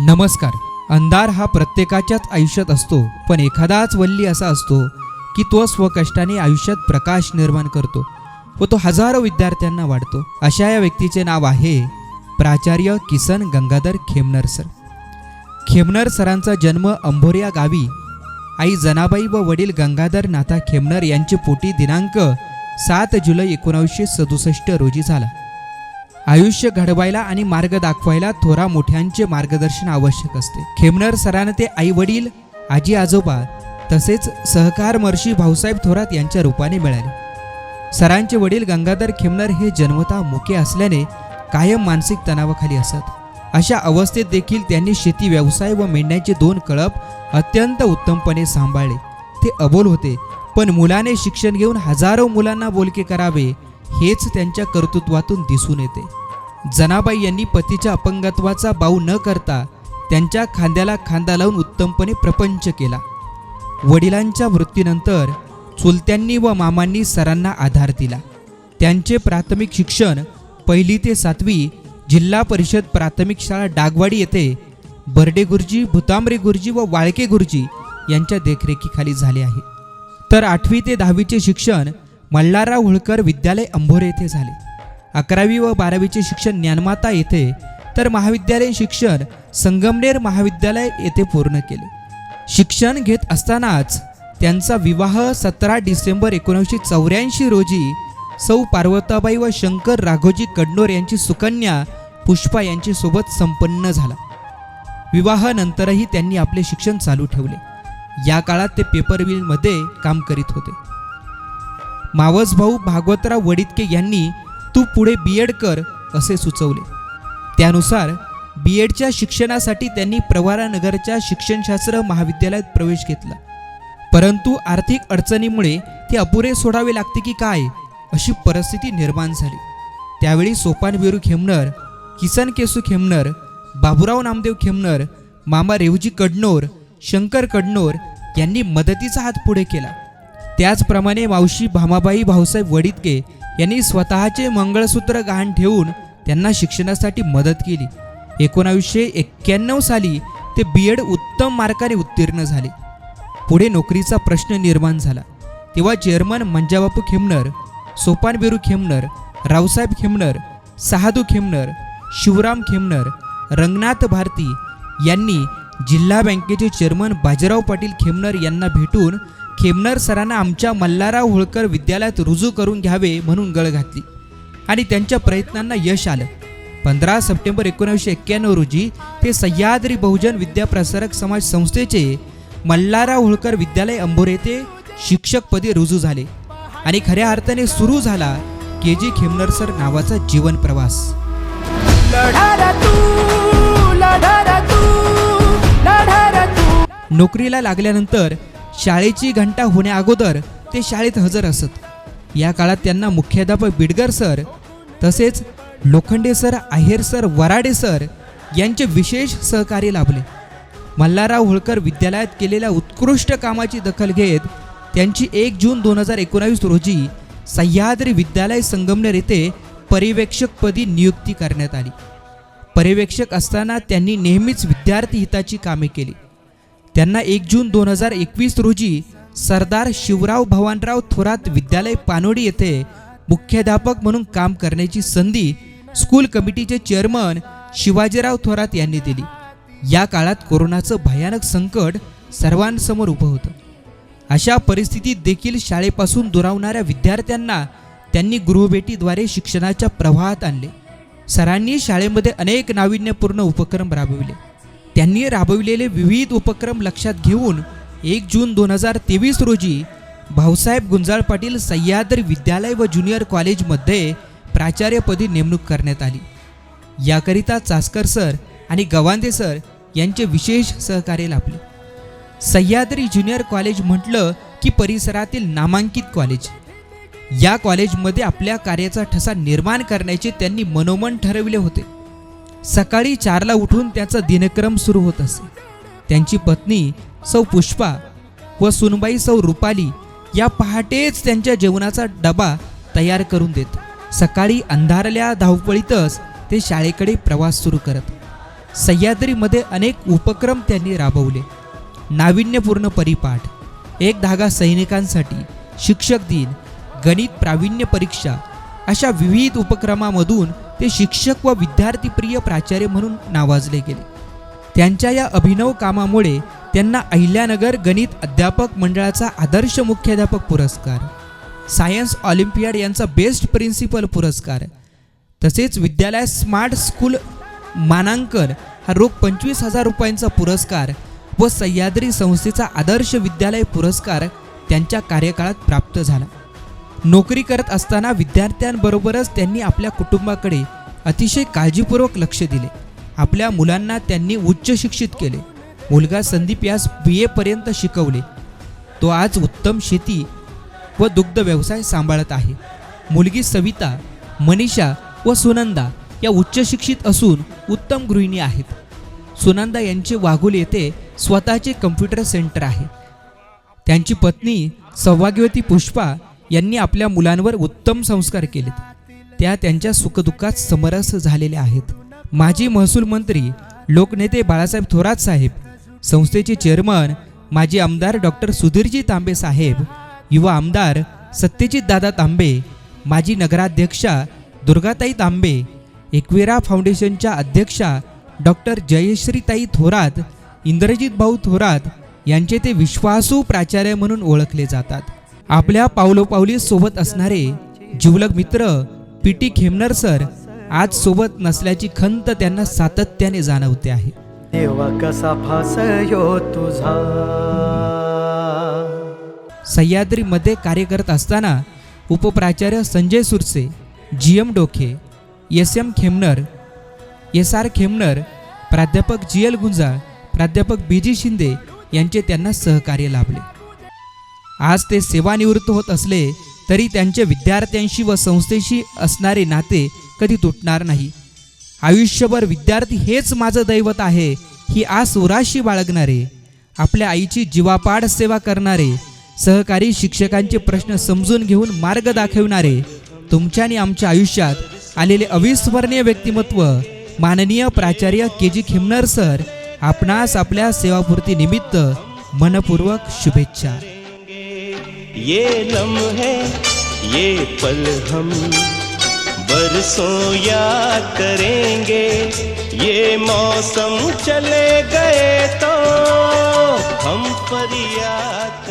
नमस्कार. अंधार हा प्रत्येकाच्याच आयुष्यात असतो पण एखादाच वल्ली असा असतो की तो स्वकष्टाने आयुष्यात प्रकाश निर्माण करतो व तो हजारो विद्यार्थ्यांना वाढतो. अशा या व्यक्तीचे नाव आहे प्राचार्य किसन गंगाधर खेमनर सर. खेमनर सरांचा जन्म अंभोरिया गावी. आई जनाबाई व वडील गंगाधर नाथा खेमनर यांचे पोटी दिनांक सात जुलै एकोणावीसशे सदुसष्ट रोजी झाला. आयुष्य घडवायला आणि मार्ग दाखवायला थोरा मोठ्यांचे मार्गदर्शन आवश्यक असते. खेमनर सरांना ते आई वडील आजी आजोबा तसेच सहकार महर्षी भाऊसाहेब थोरात यांच्या रूपाने मिळाले. सरांचे वडील गंगाधर खेमनर हे जन्मता मुके असल्याने कायम मानसिक तणावाखाली असत. अशा अवस्थेत देखील त्यांनी शेती व्यवसाय व मेंढ्यांचे दोन कळप अत्यंत उत्तमपणे सांभाळले. ते अबोल होते पण मुलाने शिक्षण घेऊन हजारो मुलांना बोलके करावे हेच त्यांच्या कर्तृत्वातून दिसून येते. जनाबाई यांनी पतीच्या अपंगत्वाचा बाऊ न करता त्यांच्या खांद्याला खांदा लावून उत्तमपणे प्रपंच केला. वडिलांच्या मृत्यूनंतर चुलत्यांनी व मामांनी सरांना आधार दिला. त्यांचे प्राथमिक शिक्षण पहिली ते सातवी जिल्हा परिषद प्राथमिक शाळा डागवाडी येथे बर्डे गुरुजी भुतांबरे गुरुजी व वाळके गुरुजी यांच्या देखरेखीखाली झाले आहे. तर आठवी ते दहावीचे शिक्षण मल्हारराव होळकर विद्यालय अंभोरे येथे झाले. अकरावी व बारावीचे शिक्षण ज्ञानमाता येथे तर महाविद्यालयीन शिक्षण संगमनेर महाविद्यालय येथे पूर्ण केले. शिक्षण घेत असतानाच त्यांचा विवाह सतरा डिसेंबर एकोणीसशे चौऱ्याऐंशी रोजी सौ पार्वताबाई व शंकर राघोजी कडनोर यांची सुकन्या पुष्पा यांची सोबत संपन्न झाला. विवाहानंतरही त्यांनी आपले शिक्षण चालू ठेवले. या काळात ते पेपर मिलमध्ये काम करीत होते. मावसभाऊ भागवतराव वडितके यांनी तू पुढे बी एड कर असे सुचवले. त्यानुसार बी एडच्या शिक्षणासाठी त्यांनी प्रवारानगरच्या शिक्षणशास्त्र महाविद्यालयात प्रवेश घेतला. परंतु आर्थिक अडचणीमुळे ते अपुरे सोडावे लागते की काय अशी परिस्थिती निर्माण झाली. त्यावेळी सोपान खेमनर किसन केसू खेमनर बाबुराव नामदेव खेमनर मामा रेवजी कडनोर शंकर कडनोर यांनी मदतीचा हात पुढे केला. त्याचप्रमाणे मावशी भामाबाई भाऊसाहेब वडितके यांनी स्वतःचे मंगळसूत्र गहाण ठेवून त्यांना शिक्षणासाठी मदत केली. एकोणावीसशे एक्क्याण्णव साली ते बी एड उत्तम मार्काने उत्तीर्ण झाले. पुढे नोकरीचा प्रश्न निर्माण झाला. तेव्हा चेअरमन मंजाबापू खेमनर सोपानबिरू खेमनर रावसाहेब खेमनर सहादू खेमनर शिवराम खेमनर रंगनाथ भारती यांनी जिल्हा बँकेचे चेअरमन बाजीराव पाटील खेमनर यांना भेटून खेमनर सरांना आमच्या मल्हारराव होळकर विद्यालयात रुजू करून घ्यावे म्हणून गळ घातली. आणि त्यांच्या प्रयत्नांना यश आलं. पंधरा सप्टेंबर एकोणीसशे एक्क्याण्णव रोजी ते सह्याद्री बहुजन विद्याप्रसारक समाज संस्थेचे मल्हारराव होळकर विद्यालय अंबोरे येथे शिक्षकपदी रुजू झाले. आणि खऱ्या अर्थाने सुरू झाला के जी खेमनर सर नावाचा जीवन प्रवास. नोकरीला लागल्यानंतर शाळेची घंटा होण्याअगोदर ते शाळेत हजर असत. या काळात त्यांना मुख्याध्यापक बिडगर सर तसेच Lokhande sir Aher sir Varade sir यांचे विशेष सहकार्य लाभले. मल्हारराव होळकर विद्यालयात केलेल्या उत्कृष्ट कामाची दखल घेत त्यांची एक जून दोन हजार एकोणावीस रोजी सह्याद्री विद्यालय संगमनेर येथे पर्यवेक्षकपदी नियुक्ती करण्यात आली. पर्यवेक्षक असताना त्यांनी नेहमीच विद्यार्थी हिताची कामे केली. त्यांना एक जून दोन हजार एकवीस रोजी सरदार शिवराव भवानराव थोरात विद्यालय पानोडी येथे मुख्याध्यापक म्हणून काम करण्याची संधी स्कूल कमिटीचे चेअरमन शिवाजीराव थोरात यांनी दिली. या काळात कोरोनाचं भयानक संकट सर्वांसमोर उभं होतं. अशा परिस्थितीत देखील शाळेपासून दुरावणाऱ्या विद्यार्थ्यांना त्यांनी गृहभेटीद्वारे शिक्षणाच्या प्रवाहात आणले. सरांनी शाळेमध्ये अनेक नाविन्यपूर्ण उपक्रम राबविले. त्यांनी राबविलेले विविध उपक्रम लक्षात घेऊन एक जून दोन हजार तेवीस रोजी भाऊसाहेब गुंजाळ पाटील सह्याद्री विद्यालय व ज्युनियर कॉलेजमध्ये प्राचार्यपदी नेमणूक करण्यात आली. याकरिता चासकर सर आणि गवांदे सर यांचे विशेष सहकार्य लाभले. सह्याद्री ज्युनियर कॉलेज म्हटलं की परिसरातील नामांकित कॉलेज. या कॉलेजमध्ये आपल्या कार्याचा ठसा निर्माण करण्याचे त्यांनी मनोमन ठरविले होते. सकाळी चारला उठून त्याचा दिनक्रम सुरू होत असे. त्यांची पत्नी सौ पुष्पा व सुनबाई सौ रुपाली या पहाटेच त्यांच्या जेवणाचा डबा तयार करून देत सकाळी अंधारल्या धावपळीतच ते शाळेकडे प्रवास सुरू करत. सह्याद्रीमध्ये अनेक उपक्रम त्यांनी राबवले. नाविन्यपूर्ण परिपाठ एक धागा सैनिकांसाठी शिक्षक दिन गणित प्रावीण्य परीक्षा अशा विविध उपक्रमामधून ते शिक्षक व विद्यार्थीप्रिय प्राचार्य म्हणून नावाजले गेले. त्यांच्या या अभिनव कामामुळे त्यांना अहिल्यानगर गणित अध्यापक मंडळाचा आदर्श मुख्याध्यापक पुरस्कार सायन्स ऑलिम्पियाड यांचा बेस्ट प्रिन्सिपल पुरस्कार तसेच विद्यालय स्मार्ट स्कूल मानांकन हा रोख पंचवीस हजार रुपयांचा पुरस्कार व सह्याद्री संस्थेचा आदर्श विद्यालय पुरस्कार त्यांच्या कार्यकाळात प्राप्त झाला. नोकरी करत असताना विद्यार्थ्यांबरोबरच त्यांनी आपल्या कुटुंबाकडे अतिशय काळजीपूर्वक लक्ष दिले. आपल्या मुलांना त्यांनी उच्च शिक्षित केले. मुलगा संदीप यास बी एपर्यंत शिकवले. तो आज उत्तम शेती व दुग्ध व्यवसाय सांभाळत आहे. मुलगी सविता मनीषा व सुनंदा या उच्च शिक्षित असून उत्तम गृहिणी आहेत. सुनंदा यांचे वाघुल येथे स्वतःचे कम्प्युटर सेंटर आहे. त्यांची पत्नी सौभाग्यवती पुष्पा यांनी आपल्या मुलांवर उत्तम संस्कार केलेत. त्या त्यांच्या सुखदुःखात समरस झालेल्या आहेत. माजी महसूल मंत्री लोकनेते बाळासाहेब थोरात साहेब संस्थेचे चेअरमन माजी आमदार डॉक्टर सुधीरजी तांबे साहेब युवा आमदार सत्यजित दादा तांबे माजी नगराध्यक्षा दुर्गाताई तांबे एकवेरा फाउंडेशनच्या अध्यक्षा डॉक्टर जयश्रीताई थोरात इंद्रजित भाऊ थोरात यांचे ते विश्वासू प्राचार्य म्हणून ओळखले जातात. आपल्या पावलोपावली सोबत असणारे जिवलग मित्र पी टी खेमनर सर आज सोबत नसल्याची खंत त्यांना सातत्याने जाणवते आहे. देवा कसा फासयो तुझा? सह्याद्रीमध्ये कार्य करत असताना उपप्राचार्य Sanjay Surse G M Dokhe S M Khemnar S R Khemnar प्राध्यापक जी एल गुंजाळ प्राध्यापक बी जी शिंदे यांचे त्यांना सहकार्य लाभले. आज ते सेवानिवृत्त होत असले तरी त्यांचे विद्यार्थ्यांशी व संस्थेशी असणारे नाते कधी तुटणार नाही. आयुष्यभर विद्यार्थी हेच माझं दैवत आहे ही आज उराशी बाळगणारे आपल्या आईची जीवापाड सेवा करणारे सहकारी शिक्षकांचे प्रश्न समजून घेऊन मार्ग दाखविणारे तुमच्या आणि आमच्या आयुष्यात आलेले अविस्मरणीय व्यक्तिमत्व माननीय प्राचार्य के जी खिमनर सर आपणास आपल्या सेवापूर्ती निमित्त मनपूर्वक शुभेच्छा. ये लम्हे ये पल हम बरसों याद करेंगे। ये मौसम चले गए तो हम फरियाद